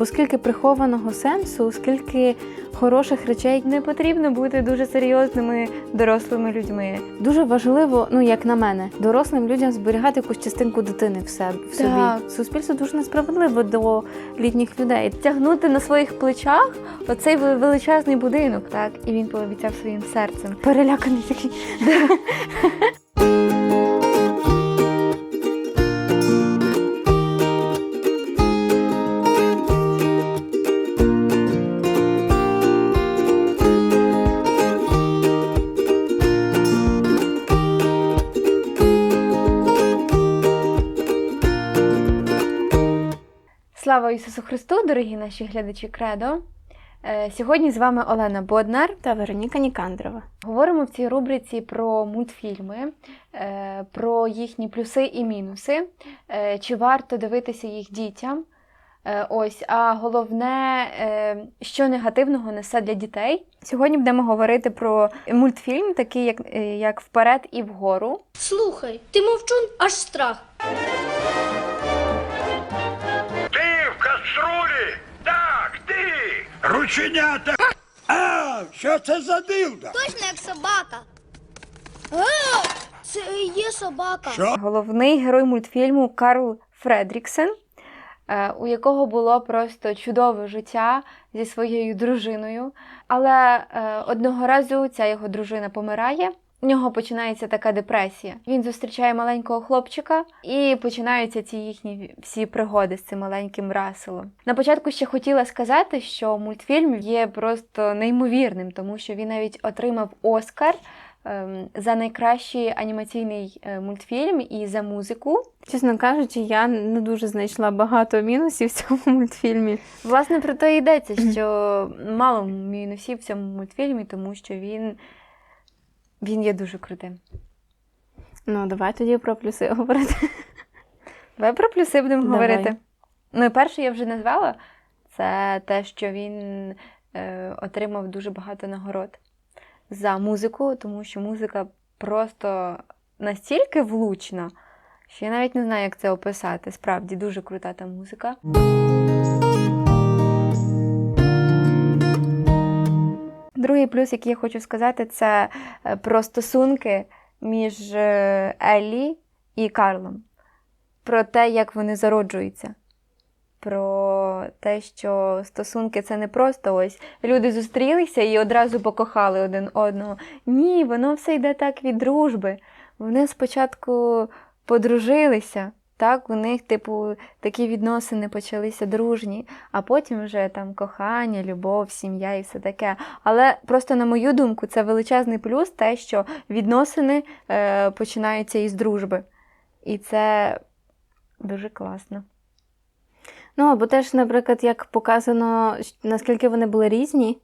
Бо скільки прихованого сенсу, скільки хороших речей Не потрібно бути дуже серйозними дорослими людьми. дуже важливо, ну як на мене, дорослим людям зберігати якусь частинку дитини в себе в собі. Так. Суспільство дуже несправедливо до літніх людей. Тягнути на своїх плечах оцей величезний будинок, так, і він пообіцяв своїм серцем. Переляканий такий. Слава Ісусу Христу, дорогі наші глядачі Кредо. Е, Сьогодні з вами Олена Боднар. Та Вероніка Нікандрова. Говоримо в цій рубриці про мультфільми, е, про їхні плюси і мінуси, е, чи варто дивитися їх дітям. Ось, а головне, що негативного несе для дітей. Сьогодні будемо говорити про мультфільм, такий як, як Вперед і вгору. Слухай, ти мовчун аж страх. Рученята! А, що це за дивда? Точно як собака. А, це і є собака. Що? Головний герой мультфільму Карл Фредріксен, е, у якого було просто чудове життя зі своєю дружиною. Але е, одного разу ця його дружина помирає. У нього починається така депресія. Він зустрічає маленького хлопчика і починаються ці їхні всі пригоди з цим маленьким Раселом. На початку ще хотіла сказати, що мультфільм є просто неймовірним, тому що він навіть отримав Оскар ем, за найкращий анімаційний е, мультфільм і за музику. Чесно кажучи, я не дуже знайшла багато мінусів в цьому мультфільмі. Власне, про те йдеться, що мало мінусів в цьому мультфільмі, тому що він, він є дуже крутим. Ну, давай тоді про плюси говорити. Давай про плюси будемо Давай. говорити. Ну, і перше я вже назвала це те, що він е, отримав дуже багато нагород за музику, тому що музика просто настільки влучна, що я навіть не знаю, як це описати. Справді дуже крута та музика. Другий плюс, який я хочу сказати, це е, про стосунки між е, Еллі і Карлом. Про те, як вони зароджуються. Про те, що стосунки це не просто ось люди зустрілися і одразу покохали один одного. Ні, воно все йде так від дружби. Вони спочатку подружилися, так, у них, типу, такі відносини почалися дружні, а потім вже там кохання, любов, сім'я і все таке. Але просто, на мою думку, це величезний плюс те, що відносини е, починаються із дружби. І це дуже класно. Ну, або теж, наприклад, як показано, наскільки вони були різні.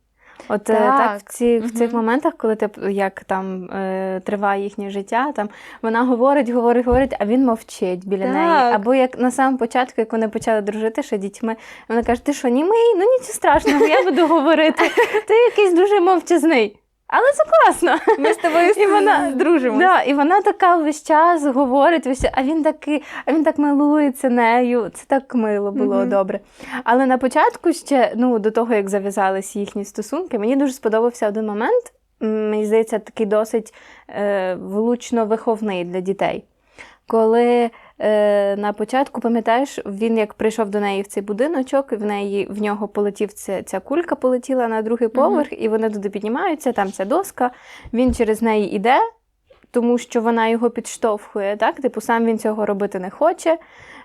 От е, Так. так, в, ці, в цих моментах, коли ти, як там е, триває їхнє життя, там вона говорить, говорить, говорить, а він мовчить біля Так. неї. Або як на самому початку, як вони почали дружити ще дітьми, вона каже: Ти що, німий? Ну нічого страшного, я буду говорити. Ти якийсь дуже мовчазний. Але це класно. Ми з тобою І вона дружимо. Да, і вона така весь час говорить, весь, а він такий, а він так милується нею. Це так мило було Мгм. добре. Але на початку ще, ну, до того, як зав'язались їхні стосунки, мені дуже сподобався один момент. Мені здається, такий досить е, влучно виховний для дітей. Коли е, на початку, пам'ятаєш, він як прийшов до неї в цей будиночок, в неї в нього полетів ця, ця кулька, полетіла на другий поверх, і вони туди піднімаються, там ця доска. Він через неї іде, тому що вона його підштовхує. Так? Типу, сам він цього робити не хоче,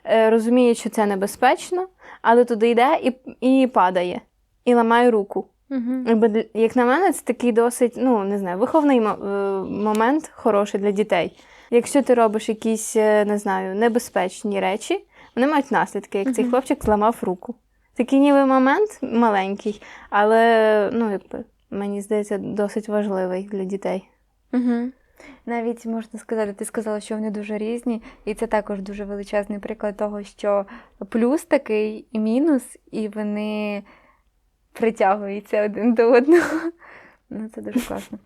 е, розуміє, що це небезпечно, але туди йде і, і падає, і ламає руку. Угу. Як на мене, це такий досить, ну не знаю, виховний е, момент хороший для дітей. Якщо ти робиш якісь, е, не знаю, небезпечні речі, вони мають наслідки, як цей хлопчик зламав руку. Такий ніби момент маленький, але ну, якби, мені здається, досить важливий для дітей. Угу. Навіть можна сказати, ти сказала, що вони дуже різні, і це також дуже величезний приклад того, що плюс такий і мінус, і вони притягуються один до одного. Ну, це дуже класно.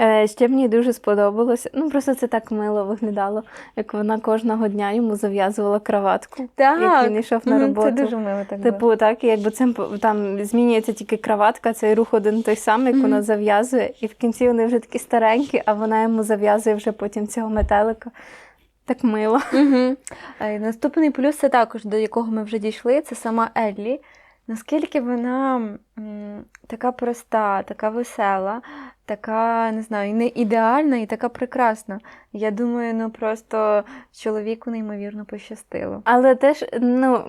Е, ще мені дуже сподобалося. Ну, просто це так мило виглядало, як вона кожного дня йому зав'язувала краватку. Як він йшов на роботу. Це дуже мило так було. Типу, так, якби цим там змінюється тільки краватка, цей рух один той самий, як Мгм. вона зав'язує, і в кінці вони вже такі старенькі, а вона йому зав'язує вже потім цього метелика. Так мило. Угу. Наступний плюс це також, до якого ми вже дійшли, це сама Еллі. Наскільки вона така проста, така весела, така, не знаю, не ідеальна і така прекрасна. Я думаю, ну просто чоловіку неймовірно пощастило. Але теж ну,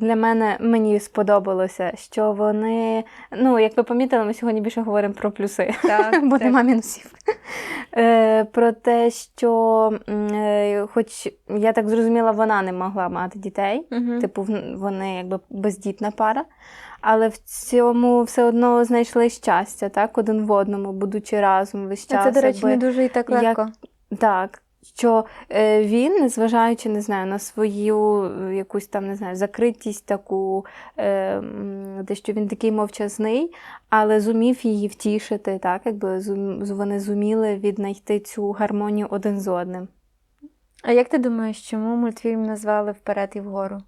для мене мені сподобалося, що вони, ну, як ви помітили, ми сьогодні більше говоримо про плюси. Так, Бо так. нема мінусів. Е, про те, що, е, хоч я так зрозуміла, вона не могла мати дітей, Угу. типу, вони якби бездітна пара, але в цьому все одно знайшли щастя, так, один в одному, будучи разом весь час. Це, до речі, не дуже і так як- легко. Так. Що е, він, незважаючи, не знаю, на свою е, якусь там, не знаю, закритість таку, те, що він такий мовчазний, але зумів її втішити, так, якби вони зуміли віднайти цю гармонію один з одним. А як ти думаєш, чому мультфільм назвали Вперед і вгору?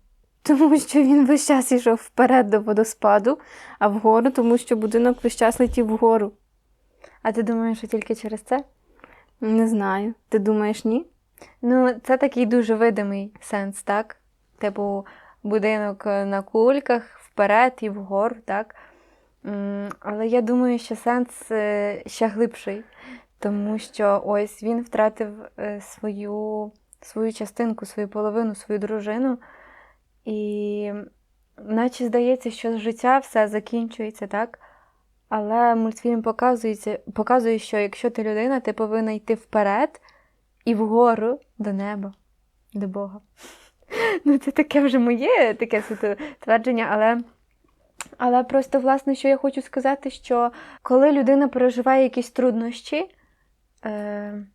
Тому що він весь час йшов вперед до водоспаду, а вгору, тому що будинок весь час летів вгору. А ти думаєш, що тільки через це? Не знаю. Ти думаєш, ні? Ну, це такий дуже видимий сенс, так? Типу, будинок е, на кульках, вперед і вгору, так? Але я думаю, що сенс е, ще глибший, тому що ось він втратив е, свою, свою частинку, свою половину, свою дружину. І наче здається, що життя все закінчується, так? Але мультфільм показується, показує, що якщо ти людина, ти повинна йти вперед і вгору до неба, до Бога. Ну, це таке вже моє таке твердження, але, але просто, власне, що я хочу сказати, що коли людина переживає якісь труднощі, е,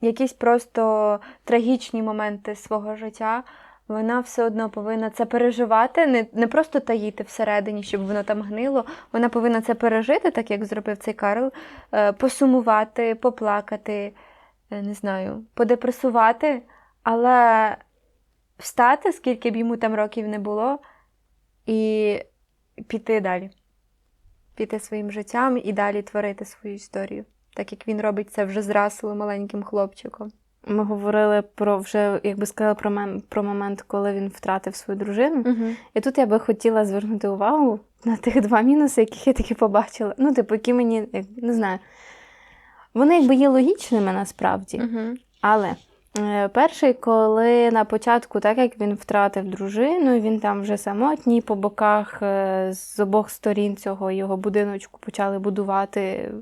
якісь просто трагічні моменти свого життя, вона все одно повинна це переживати, не, не просто таїти всередині, щоб воно там гнило. Вона повинна це пережити, так як зробив цей Карл, е, посумувати, поплакати, е, не знаю, подепресувати, але встати, скільки б йому там років не було, і піти далі. Піти своїм життям і далі творити свою історію, так як він робить це вже з маленьким хлопчиком. Ми говорили про вже, як би сказали, про, мем, про момент, коли він втратив свою дружину. Угу. І тут я би хотіла звернути увагу на тих два мінуси, яких я таки побачила. Ну, типу, які мені, як, не знаю, вони якби є логічними насправді. Угу. Але е, перший, коли на початку, так як він втратив дружину, він там вже самотній по боках е, з обох сторін цього його будиночку почали будувати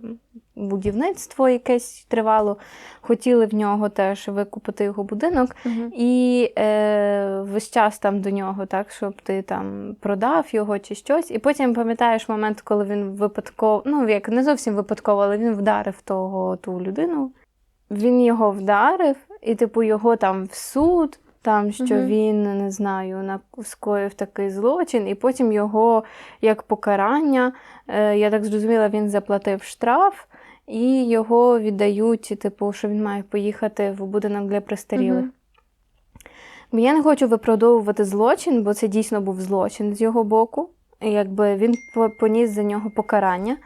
будівництво якесь тривало. Хотіли в нього теж викупити його будинок. Угу. І е, весь час там до нього, так, щоб ти там продав його чи щось. І потім пам'ятаєш момент, коли він випадково, ну як не зовсім випадково, але він вдарив того ту людину. Він його вдарив, і, типу, його там в суд, там, що Мгм. він, не знаю, на- скоїв такий злочин, і потім його як покарання, е, я так зрозуміла, він заплатив штраф, і його віддають, типу, що він має поїхати в будинок для престарілих. Бо Я не хочу виправдовувати злочин, бо це дійсно був злочин з його боку. Якби він поніс за нього покарання.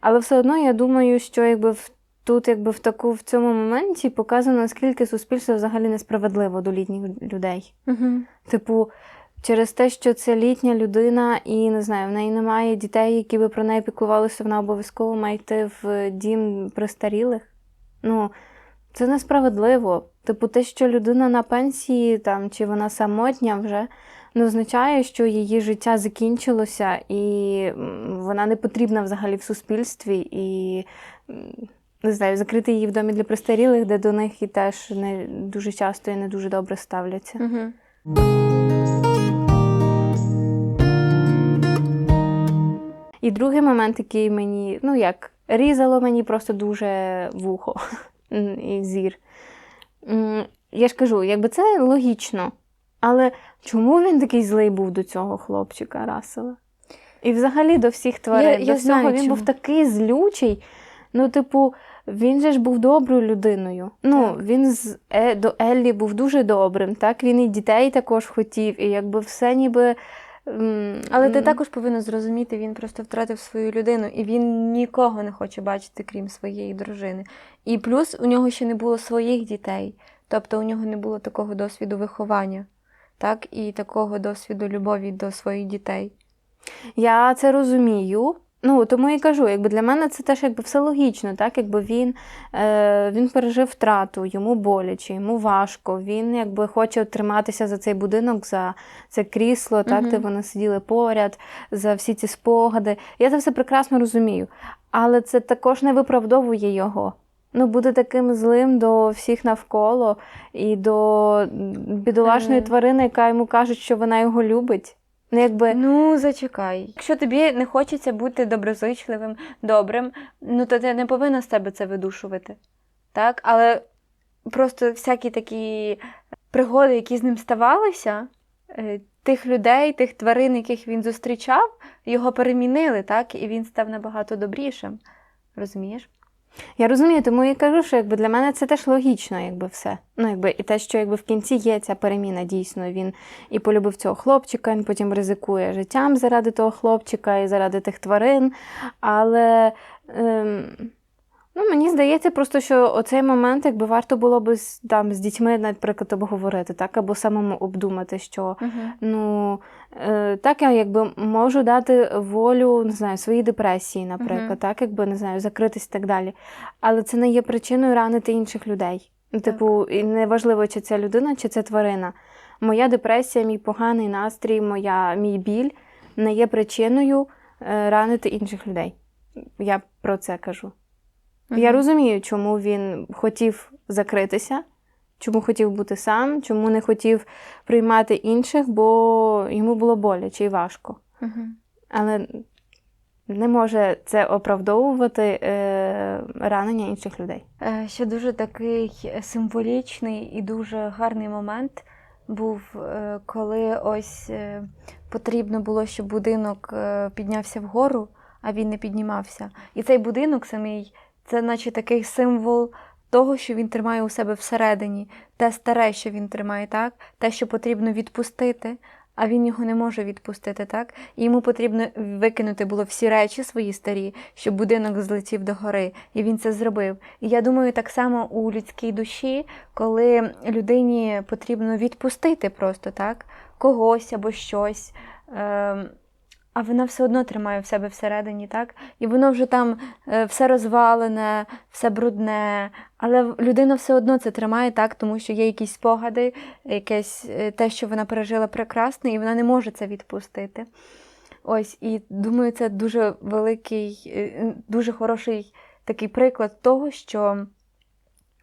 Але все одно я думаю, що якби в тут, якби в таку в цьому моменті показано, наскільки суспільство взагалі несправедливо до літніх людей. Угу. Типу, через те, що це літня людина, і не знаю, в неї немає дітей, які би про неї піклувалися, вона обов'язково має йти в дім престарілих. Ну, це несправедливо. Типу, те, що людина на пенсії там, чи вона самотня вже, не означає, що її життя закінчилося, і вона не потрібна взагалі в суспільстві. І не знаю, закрити її в домі для престарілих, де до них і теж не дуже часто і не дуже добре ставляться. Угу. І другий момент, який мені, ну як, різало мені просто дуже вухо і зір. Я ж кажу, якби це логічно. Але чому він такий злий був до цього хлопчика Расела? І взагалі до всіх тварин. Я- до я всього знаю, він чому. був такий злючий. Ну, типу, він же ж був доброю людиною. Ну, Так. він з е, до Еллі був дуже добрим. Так, він і дітей також хотів, і якби все ніби. Але ти також повинна зрозуміти, він просто втратив свою людину, і він нікого не хоче бачити, крім своєї дружини. І плюс у нього ще не було своїх дітей, тобто у нього не було такого досвіду виховання, так, і такого досвіду любові до своїх дітей. Я це розумію. Ну, тому і кажу, якби для мене це теж якби все логічно, так? Якби він, е, він пережив втрату, йому боляче, йому важко. Він якби хоче триматися за цей будинок, за це крісло, так, Мгм. де вони сиділи поряд, за всі ці спогади. Я це все прекрасно розумію. Але це також не виправдовує його. Ну, бути таким злим до всіх навколо і до бідолашної тварини, яка йому каже, що вона його любить. Ну, якби... Ну, зачекай. Якщо тобі не хочеться бути доброзичливим, добрим, ну то ти не повинна з тебе це видушувати. Так? Але просто всякі такі пригоди, які з ним ставалися, е, тих людей, тих тварин, яких він зустрічав, його перемінили, так? І він став набагато добрішим. Розумієш? Я розумію, тому і кажу, що якби для мене це теж логічно, якби все. Ну, якби і те, що якби в кінці є ця переміна, дійсно він і полюбив цього хлопчика, він потім ризикує життям заради того хлопчика і заради тих тварин. Але ем, ну, мені здається, просто що оцей момент, якби варто було з, там, з дітьми, наприклад, обговорити, так, або самому обдумати, що Угу. Ну, е, так я якби можу дати волю, не знаю, своїй депресії, наприклад, Мгм. так, якби не знаю, закритись і так далі. Але це не є причиною ранити інших людей. Ну, Типу, і неважливо, чи це людина, чи це тварина. Моя депресія, мій поганий настрій, моя, мій біль не є причиною е, ранити інших людей. Я про це кажу. Я розумію, чому він хотів закритися, чому хотів бути сам, чому не хотів приймати інших, бо йому було боляче і важко. Угу. Але не може це оправдовувати е, ранення інших людей. Е, Ще дуже такий символічний і дуже гарний момент був, е, коли ось е, потрібно було, щоб будинок піднявся вгору, а він не піднімався. І цей будинок самий, це наче такий символ того, що він тримає у себе всередині, те старе, що він тримає, так? те, що потрібно відпустити. А він його не може відпустити, так? І йому потрібно викинути було всі речі свої старі, щоб будинок злетів до гори. І він це зробив. І я думаю, так само у людській душі, коли людині потрібно відпустити просто так, когось або щось. Ем, а вона все одно тримає в себе всередині, так? І воно вже там е, все розвалене, все брудне, але людина все одно це тримає так, тому що є якісь спогади, якесь е, те, що вона пережила прекрасне, і вона не може це відпустити. Ось, і думаю, це дуже великий, е, дуже хороший такий приклад того, що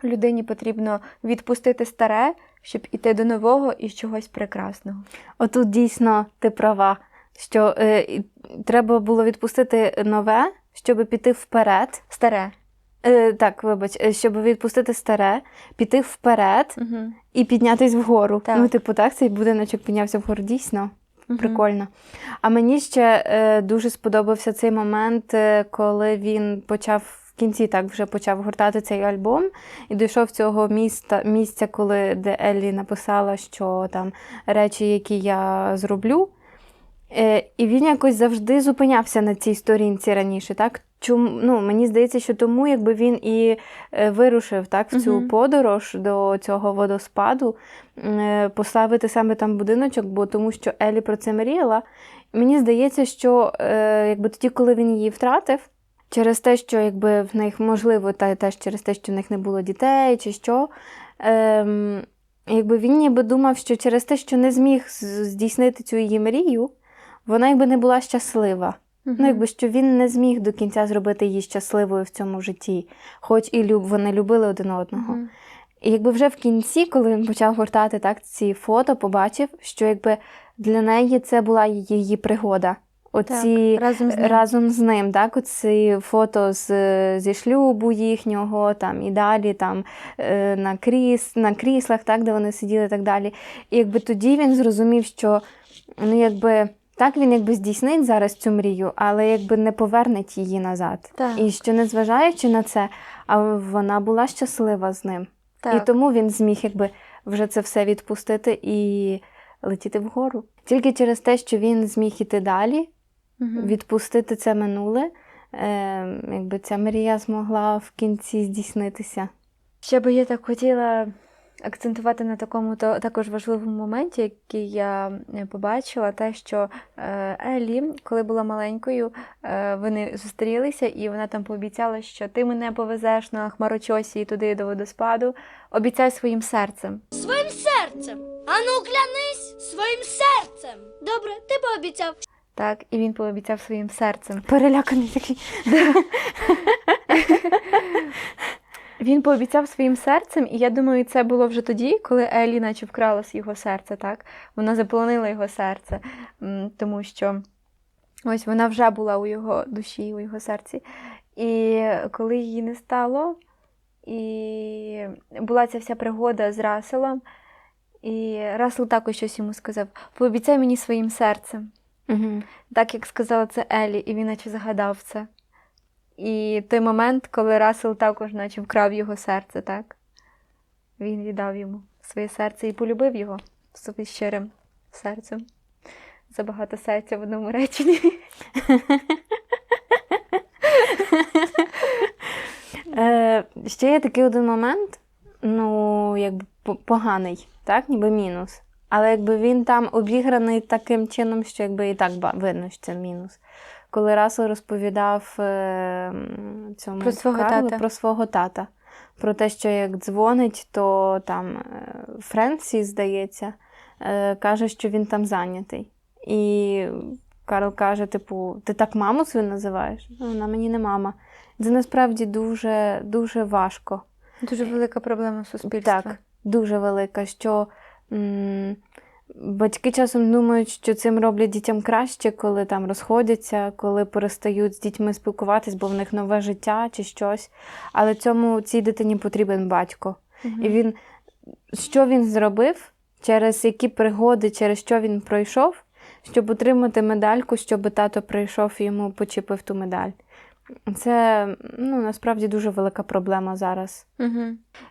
людині потрібно відпустити старе, щоб іти до нового і чогось прекрасного. Отут дійсно ти права, що е, треба було відпустити нове, щоб піти вперед. Старе. Е, так, вибач, е, щоб відпустити старе, піти вперед Угу. і піднятись вгору. Так. Ну, типу, так, цей будиночок піднявся вгору дійсно. Прикольно. А мені ще е, дуже сподобався цей момент, е, коли він почав в кінці так вже почав гуртати цей альбом і дійшов цього міста, місця, коли де Еллі написала, що там речі, які я зроблю. Е, і він якось завжди зупинявся на цій сторінці раніше. Так? Чому, ну, мені здається, що тому якби він і е, вирушив так, в цю Мгм. подорож до цього водоспаду, е, поставити саме там будиночок, бо тому що Елі про це мріяла. Мені здається, що е, якби тоді, коли він її втратив, через те, що якби в них можливо, та теж через те, що в них не було дітей, чи що. Ем, якби він ніби думав, що через те, що не зміг здійснити цю її мрію, вона якби не була щаслива. Ну, якби що він не зміг до кінця зробити її щасливою в цьому житті, хоч і люб, вони любили один одного. Мгм. І якби вже в кінці, коли він почав гортати так ці фото, побачив, що якби для неї це була її пригода. Оці Так, разом з ним. разом з ним, так, оці фото з, зі шлюбу їхнього, там і далі там е, на, кріс, на кріслах, так, де вони сиділи і так далі. І якби тоді він зрозумів, що ну, якби Так, він якби здійснить зараз цю мрію, але якби не повернеть її назад. Так. І що незважаючи на це, а вона була щаслива з ним. Так. І тому він зміг якби вже це все відпустити і летіти вгору. Тільки через те, що він зміг іти далі, Мгм. відпустити це минуле, е, якби ця мрія змогла в кінці здійснитися. Ще би я так хотіла акцентувати на такому то, також важливому моменті, який я е, побачила, те, що е, Елі, коли була маленькою, е, вони зустрілися, і вона там пообіцяла, що ти мене повезеш на хмарочосі і туди до водоспаду. Обіцяй своїм серцем. Своїм серцем. Ану, клянись своїм серцем. Добре, ти пообіцяв. Так, і він пообіцяв своїм серцем. Переляканий такий. Він пообіцяв своїм серцем, і я думаю, це було вже тоді, коли Елі наче вкрала з його серце, так? Вона заполонила його серце, тому що ось вона вже була у його душі, у його серці. І коли її не стало, і була ця вся пригода з Раселом, і Расел також щось йому сказав: пообіцяй мені своїм серцем. Угу. Так як сказала це Елі, і він наче загадав це. І той момент, коли Расел також наче вкрав його серце, так? Він віддав йому своє серце і полюбив його своїм щирим серцем. Забагато серця в одному реченні. Е, ще є такий один момент, ну, якби поганий, так, ніби мінус. Але якби він там обіграний таким чином, що якби і так видно, що це мінус. Коли Расел розповідав е, цьому Про свого Карлу тата. про свого тата, про те, що як дзвонить, то там е, Френсі, здається, е, каже, що він там зайнятий. І Карл каже: типу, ти так маму свою називаєш? «Ну, Вона мені не мама. Це насправді дуже, дуже важко. Дуже велика проблема суспільства. Так, дуже велика, що м, батьки часом думають, що цим роблять дітям краще, коли там розходяться, коли перестають з дітьми спілкуватись, бо в них нове життя чи щось. Але цьому цій дитині потрібен батько. Мгм. І він, що він зробив, через які пригоди, через що він пройшов, щоб отримати медальку, щоб тато прийшов і йому почепив ту медаль. Це ну, насправді дуже велика проблема зараз. Угу.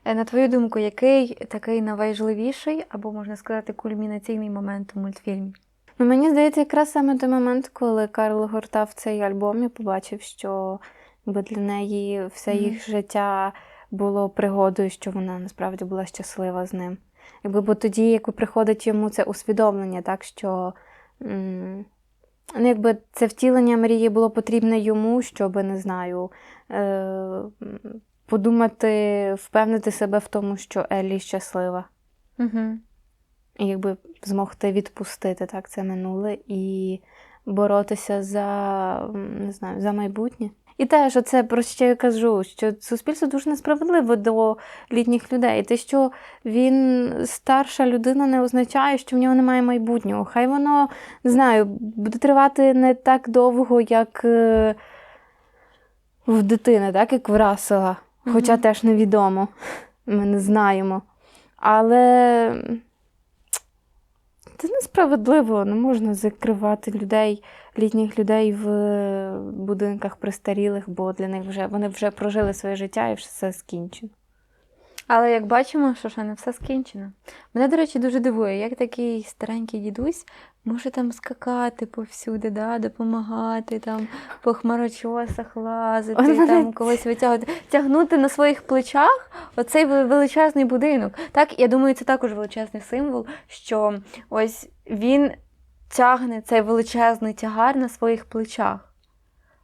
На твою думку, який такий найважливіший, або можна сказати, кульмінаційний момент у мультфільмі? Ну, мені здається, якраз саме той момент, коли Карл гортав цей альбом і побачив, що якби, для неї все їх життя було пригодою, що вона насправді була щаслива з ним. Якби, бо тоді, якби приходить йому це усвідомлення, так що м, ну, якби це втілення мрії було потрібне йому, щоб, не знаю, е, подумати, впевнити себе в тому, що Еллі щаслива. Угу. І якби змогти відпустити так це минуле і боротися за не знаю, за майбутнє. І теж оце про що я кажу, що суспільство дуже несправедливо до літніх людей. Те, що він старша людина, не означає, що в нього немає майбутнього. Хай воно не знаю, буде тривати не так довго, як е, в дитини, так як в Расела. Хоча Мгм. теж невідомо. Ми не знаємо. Але це несправедливо. Не можна закривати людей, літніх людей в е, будинках престарілих, бо для них вже вони вже прожили своє життя і все скінчено. Але як бачимо, що ще не все скінчено. Мене, до речі, дуже дивує, як такий старенький дідусь може там скакати повсюди, да, допомагати, там по хмарочосах лазити, мене там когось витягувати, тягнути на своїх плечах оцей величезний будинок. Так, я думаю, це також величезний символ, що ось він тягне цей величезний тягар на своїх плечах.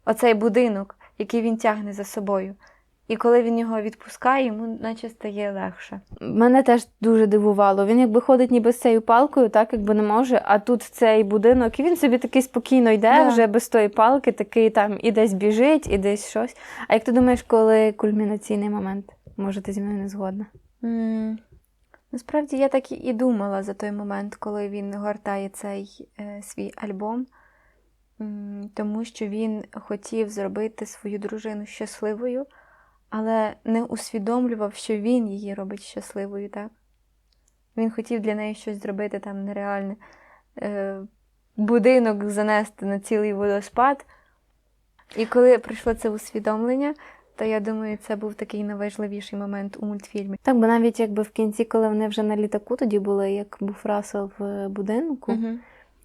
Оцей будинок, який він тягне за собою. І коли він його відпускає, йому наче стає легше. Мене теж дуже дивувало. Він якби ходить ніби з цією палкою, так якби не може, а тут цей будинок, і він собі такий спокійно йде Да. вже без тої палки, такий там і десь біжить, і десь щось. А як ти думаєш, коли кульмінаційний момент? Може, ти зі мною не згодна? м Насправді я так і- думала за той момент, коли він гортає цей е, свій альбом, тому що він хотів зробити свою дружину щасливою, але не усвідомлював, що він її робить щасливою, так? Він хотів для неї щось зробити там нереальне. Е, будинок занести на цілий водоспад. І коли прийшло це усвідомлення, то я думаю, це був такий найважливіший момент у мультфільмі. Так, бо навіть якби в кінці, коли вони вже на літаку тоді були, як був Расел в будинку,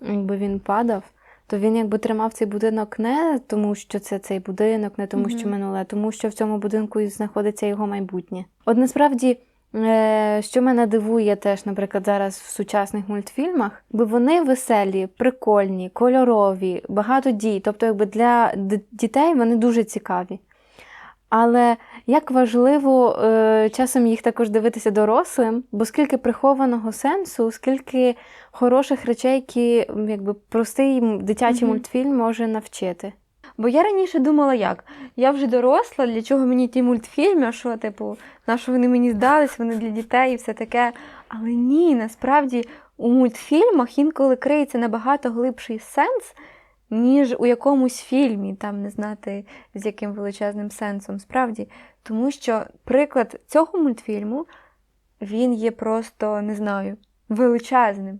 якби він падав, то він якби тримав цей будинок не тому, що це цей будинок, не тому, що минуле, а тому, що в цьому будинку і знаходиться його майбутнє. От насправді, е, що мене дивує теж, наприклад, зараз в сучасних мультфільмах, бо вони веселі, прикольні, кольорові, багато дій. Тобто, якби для дітей вони дуже цікаві. Але як важливо е, часом їх також дивитися дорослим, бо скільки прихованого сенсу, скільки хороших речей, які якби простий дитячий Мгм. мультфільм може навчити. Бо я раніше думала, як? Я вже доросла, для чого мені ті мультфільми, а що, типу, на що вони мені здались, вони для дітей і все таке. Але ні, насправді у мультфільмах інколи криється набагато глибший сенс, ніж у якомусь фільмі, там не знати з яким величезним сенсом. Справді. Тому що приклад цього мультфільму він є просто, не знаю, величезним.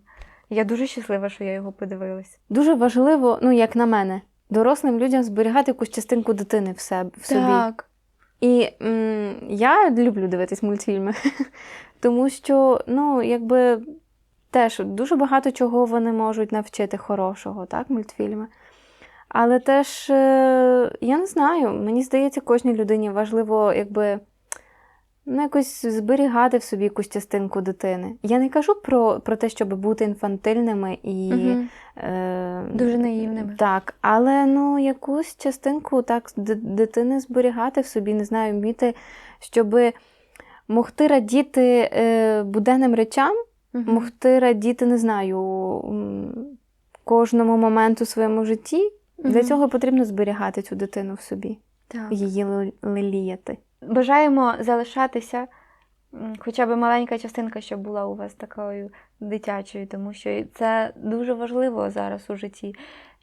Я дуже щаслива, що я його подивилась. Дуже важливо, ну як на мене, дорослим людям зберігати якусь частинку дитини в, себе, в собі. Так. І м, я люблю дивитись мультфільми, тому що, ну, якби теж дуже багато чого вони можуть навчити хорошого, так, мультфільми. Але теж, е, я не знаю, мені здається, кожній людині важливо, якби. Ну, якось зберігати в собі якусь частинку дитини. Я не кажу про, про те, щоб бути інфантильними і Мгм. е, Дуже наївними. так, але ну якусь частинку так дитини зберігати в собі, не знаю, вміти, щоб могти радіти е, буденним речам, Мгм. могти радіти, не знаю, кожному моменту в своєму житті. Для цього потрібно зберігати цю дитину в собі, Так. її леліяти. Бажаємо залишатися, хоча б маленька частинка, щоб була у вас такою дитячою, тому що це дуже важливо зараз у житті.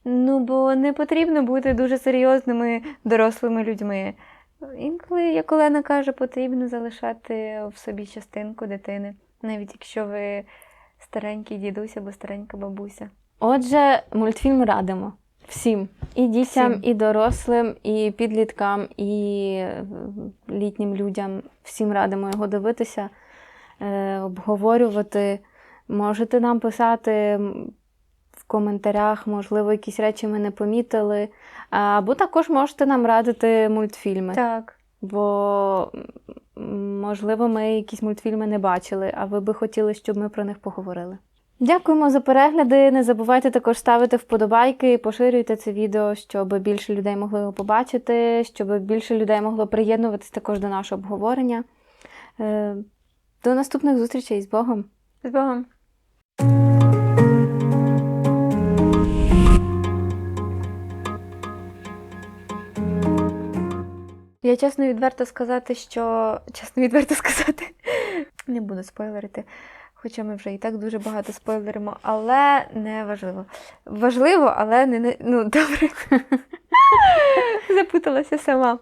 Ну, бо не потрібно бути дуже серйозними дорослими людьми. Інколи, як Олена каже, потрібно залишати в собі частинку дитини, навіть якщо ви старенький дідусь або старенька бабуся. Отже, мультфільм радимо всім. І дітям, Всім. і дорослим, і підліткам, і е, літнім людям. Всім радимо його дивитися, е, обговорювати. Можете нам писати в коментарях, можливо, якісь речі ми не помітили. Або також можете нам радити мультфільми. Так. Бо, можливо, ми якісь мультфільми не бачили, а ви би хотіли, щоб ми про них поговорили. Дякуємо за перегляди. Не забувайте також ставити вподобайки, поширюйте це відео, щоб більше людей могли його побачити, щоб більше людей могло приєднуватись також до нашого обговорення. Е, До наступних зустрічей з Богом! З Богом! Я чесно відверто сказати, що чесно відверто сказати, не буду спойлерити. Хоча ми вже і так дуже багато спойлеримо, але не важливо. Важливо, але не, не ну добре. Запуталася сама.